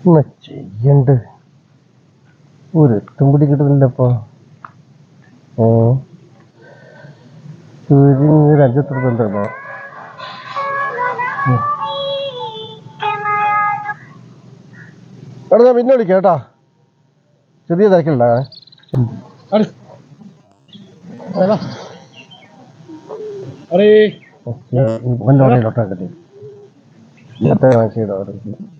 എന്നാ ചെയ്യണ്ട് ഒരു എത്തും പിടി കിട്ടുന്നില്ലപ്പോ ഓ ഒരു അഞ്ചെത്ര എടാ ഞാൻ പിന്നെ വിളിക്കാം കേട്ടാ ചെറിയ തിരക്കില്ല अरे വല്ല വണ്ടിയിലോട്ടാക്കട്ടെ നേരത്തെ വാങ്ങിച്ചോ ആ ഇതാ, ആ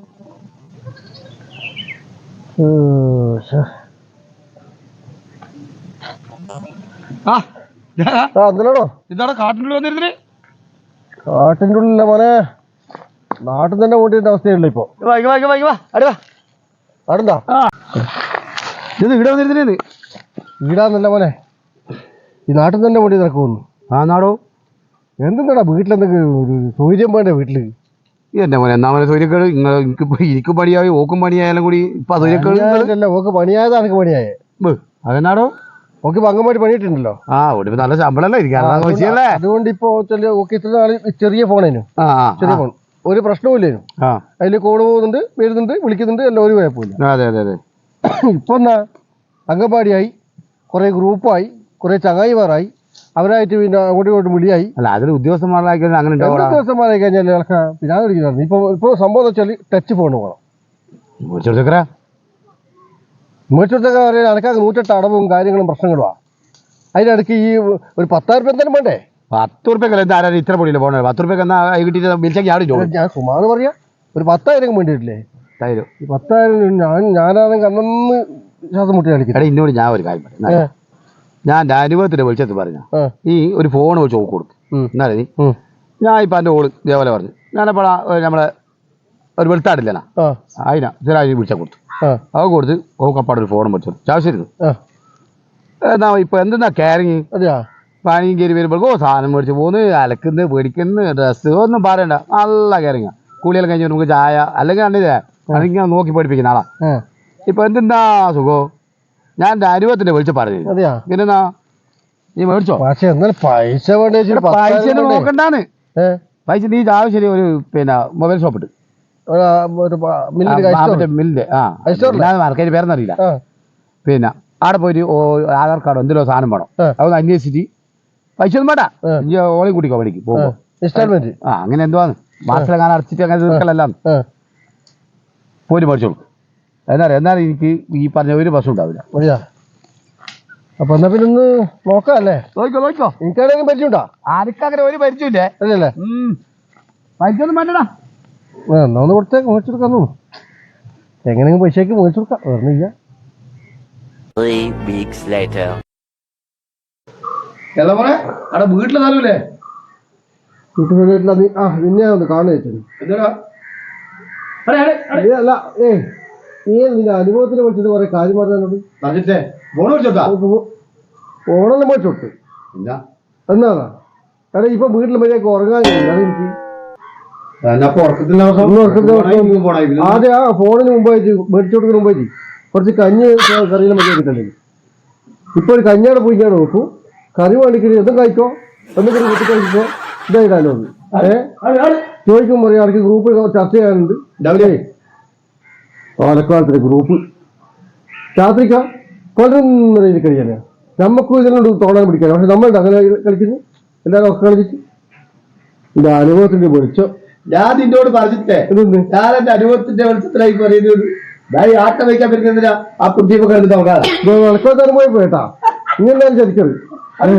എന്തിനാണോ? ഇതാടാ കാട്ടിനുള്ളിൽ വന്നിരുന്നേ കാട്ടിന്റെ ഉള്ളിലെ മോനെ. നാട്ടിൽ തന്നെ ഓടിയുടെ അവസ്ഥയുള്ളു ഇപ്പൊ. ഇത് ഇവിടെ വന്നിരുന്നേ വീടാന്നല്ല മോനെ. ഈ നാട്ടിൽ തന്നെ ഓടി നടക്കുമെന്ന് ആ നാടോ. എന്തെന്നാടാ വീട്ടിലെന്തൊക്കെ സൗകര്യം വേണ്ടേ വീട്ടിൽ? എന്റെ മോനെ ഒന്നാമത് സൂര്യക്കൾ സൂര്യക്കേട്? നിങ്ങൾ എനിക്ക് എനിക്ക് പണിയായി ഓക്കും പണിയായാലും കൂടി ഇപ്പൊ സൂര്യക്കേട് ഓക്ക് പണിയായതാണ് എനിക്ക് പണിയായേ. അതെന്നാടോ? ഓക്ക് അംഗൻവാടി പണിയിട്ടുണ്ടല്ലോ ആ ഇവിടെ നല്ല ശമ്പളല്ലേ ഇരിക്കാൻ അതുകൊണ്ട് ഇപ്പൊ ഓക്കെ ഇത്ര നാൾ ചെറിയ ഫോണേനു. ചെറിയ ഫോൺ. ഒരു പ്രശ്നവുമില്ലേനു ആ. അതിൽ കോൾ പോകുന്നുണ്ട് വരുന്നുണ്ട് വിളിക്കുന്നുണ്ട് എല്ലാം ഒരു കുഴപ്പമില്ല അതെ അതെ അതെ. ഇപ്പൊ എന്നാ അംഗൻവാടിയായി കുറെ ഗ്രൂപ്പായി കുറെ ചങ്ങായിമാരായി അവരായിട്ട് പിന്നെ അങ്ങോട്ടും ഇങ്ങോട്ടും വിളിയായി. അല്ല അതിൽ ഉദ്യോഗസ്ഥന്മാരായി അങ്ങനെ ഉദ്യോഗസ്ഥന്മാരായി കഴിഞ്ഞാൽ ഇളക്ക പിന്നെ വിളിക്കുന്നതാണ് ഇപ്പൊ ഇപ്പൊ സംഭവം എന്ന് വെച്ചാൽ ടച്ച് ഫോൺ വേണം. മേടിച്ചെടുക്കറാ മേടിച്ചെടുത്തൊക്കെ പറയാൻ അനക്കാക്ക് നൂറ്റെട്ട് അടവും കാര്യങ്ങളും പ്രശ്നങ്ങളുമാ അതിനിടയ്ക്ക് ഈ ഒരു പത്തായിരം രൂപ എന്തായാലും വേണ്ടേ? പത്ത് ഉറുപ്പ്യക്കല്ല എന്താ ആരാ ഇത്ര പൊടിയില്ല പോണേ? പത്ത് റുപ്യക്ക് എന്നാ കിട്ടിയിട്ട് ആടി ചോദിച്ചു ഞാൻ സുമാറ് പറയാ. ഒരു പത്തായിരം വേണ്ടിയിട്ടില്ലേ? തൈരോ. ഈ പത്തായിരം ഞാൻ ഞാനാണെങ്കിൽ അന്നൊന്ന് ശ്വാസം മുട്ടി കളിക്കും. എടാ ഇന്നോട് ഞാൻ ഒരു കാര്യം പറയാം. ഞാൻ എന്റെ അനുഭവത്തിന്റെ വെളിച്ചത്ത് പറഞ്ഞു ഈ ഒരു ഫോൺ വെച്ച് നോക്കി കൊടുത്തു. എന്നാലേ നീ? ഞാൻ ഇപ്പം എന്റെ ഓൾ ഇതേപോലെ പറഞ്ഞു. ഞാനപ്പോൾ നമ്മളെ ഒരു വെളുത്താടില്ലനാ. അതിനാ ചില വിളിച്ചാൽ കൊടുത്തു. അവ കൊടുത്ത് ഓക്കപ്പാട് ഒരു ഫോൺ വെച്ചു ആ. എന്നാ ഇപ്പം എന്തെന്നാ കാരങ്ങി പാനിയും കയറി വരുമ്പോൾ ഓ സാധനം മേടിച്ച് പോന്ന് അലക്കുന്നു പേടിക്കുന്നു ഡ്രസ്സ് ഒന്നും പറയണ്ട. നല്ല കാരങ്ങ കൂലിയെല്ലാം കഴിഞ്ഞ് നമുക്ക് ചായ അല്ലെങ്കിൽ കണ്ടില്ലേ അതിങ്ങനെ നോക്കി പഠിപ്പിക്കുന്ന ആളാ. ഇപ്പൊ എന്തെന്നാ സുഖോ? ഞാൻ അനുഭവത്തിന്റെ വിളിച്ച് പറഞ്ഞു അതെയാ? പിന്നെന്നാ? നീ മേടിച്ചോ? പക്ഷെ പൈസ വേണ്ടേ പൈസ നോക്കണ്ടാണ് നോക്കണ്ടാന്ന്. പൈസ നീ ആവശ്യം ഒരു പിന്നെ മൊബൈൽ ഷോപ്പ് ഇട്ട് ഒരു, ആ, മാർക്കറ്റ് പേരെന്നറിയില്ല. പിന്നെ അവിടെ പോയിട്ട് ആധാർ കാർഡ് എന്തെങ്കിലും സാധനം വേണം. അതൊന്ന് അന്വേഷിച്ചിട്ട് പൈസ ഒന്നും വേണ്ട. ഇനി ഓളെ കൂട്ടിക്കോ പണിക്ക് പോകുമ്പോ. ഇൻസ്റ്റാൾമെന്റ് ആ അങ്ങനെ എന്തുവാന്ന്? മാസത്തിലെങ്ങാനും അടച്ചിട്ട് അങ്ങനെ തീർക്കലെല്ലാം മേടിച്ചോളൂ. കൊടുക്കും എന്നാലും എന്നാലും എനിക്ക് ഈ പറഞ്ഞ ഒരു ബസ് ഉണ്ടാവില്ല. മതിയാ അപ്പൊ എന്നാ പിന്നെ ഒന്ന് നോക്കാല്ലേ നോക്കോ നോക്കോ എനിക്കാണെങ്കിലും പരിചയമുണ്ടോ? ആർക്കങ്ങനെ ഒരു പരിചയമില്ലേ. അല്ലല്ലേ? പരിചയമൊന്നും വേണ്ടടാ. എന്നാ ഒന്ന് കൊടുത്തേക്ക് മേടിച്ചു കൊടുക്കാം തോന്നുന്നു എങ്ങനെയെങ്കിലും പൈസയ്ക്ക് മേടിച്ചു കൊടുക്കാം weeks എന്താ പറയാ അവിടെ വീട്ടിൽ ആ അല്ല ഏ നീ നിന്റെ അനുഭവത്തിന് വിളിച്ചിട്ട് കുറെ കാര്യം പറഞ്ഞോട് പറഞ്ഞിട്ടേ ഫോൺ വിളിച്ചോക്കാ ഓണെല്ലാം മേടിച്ചോട്ട് എന്താ എന്നാ കാരണം ഇപ്പൊ വീട്ടിൽ മര്യാദയ്ക്ക് ഉറങ്ങാൻ എനിക്ക്. അതെ ആ ഫോണിന് മുമ്പായിട്ട് മേടിച്ചോട്ട് മുമ്പായിട്ട് കുറച്ച് കഞ്ഞി കറിയിലും മതി ഇപ്പൊ ഒരു കഞ്ഞാടെ പോയി ഞാൻ നോക്കൂ. കറി വേണ്ടിക്കരി എന്തും കഴിക്കോ? എന്തെങ്കിലും കൂട്ടി കഴിക്കോ ഇതായിട്ടാലോ ഏ? ചോദിക്കും പറയാം അവർക്ക് ഗ്രൂപ്പ് ചർച്ച ചെയ്യാനുണ്ട്? പാലക്കാലത്തിലെ ഗ്രൂപ്പ്. രാത്രിക്ക പതിനൊന്നര കഴിക്കാനാ നമുക്ക് ഇതിനോട് തോന്നാൻ പിടിക്കാൻ പക്ഷെ നമ്മൾ അങ്ങനെ കളിക്കുന്നു. എല്ലാവരും ഒക്കെ കളിച്ചിട്ട്. എന്റെ അനുഭവത്തിന്റെ വെളിച്ചം. ഞാൻ നിന്നോട് പറഞ്ഞിട്ടേ ഞാൻ എന്റെ അനുഭവത്തിന്റെ വെളിച്ചത്തിലായി പറയുന്നത് ഞാൻ ഈ ആട്ടം വയ്ക്കാൻ പറ്റുന്നതിനാ ആ കുട്ടിയെ നോക്കാം പോയി പോയിട്ടാ. ഇങ്ങനെ ചതിക്കരുത് ഏ.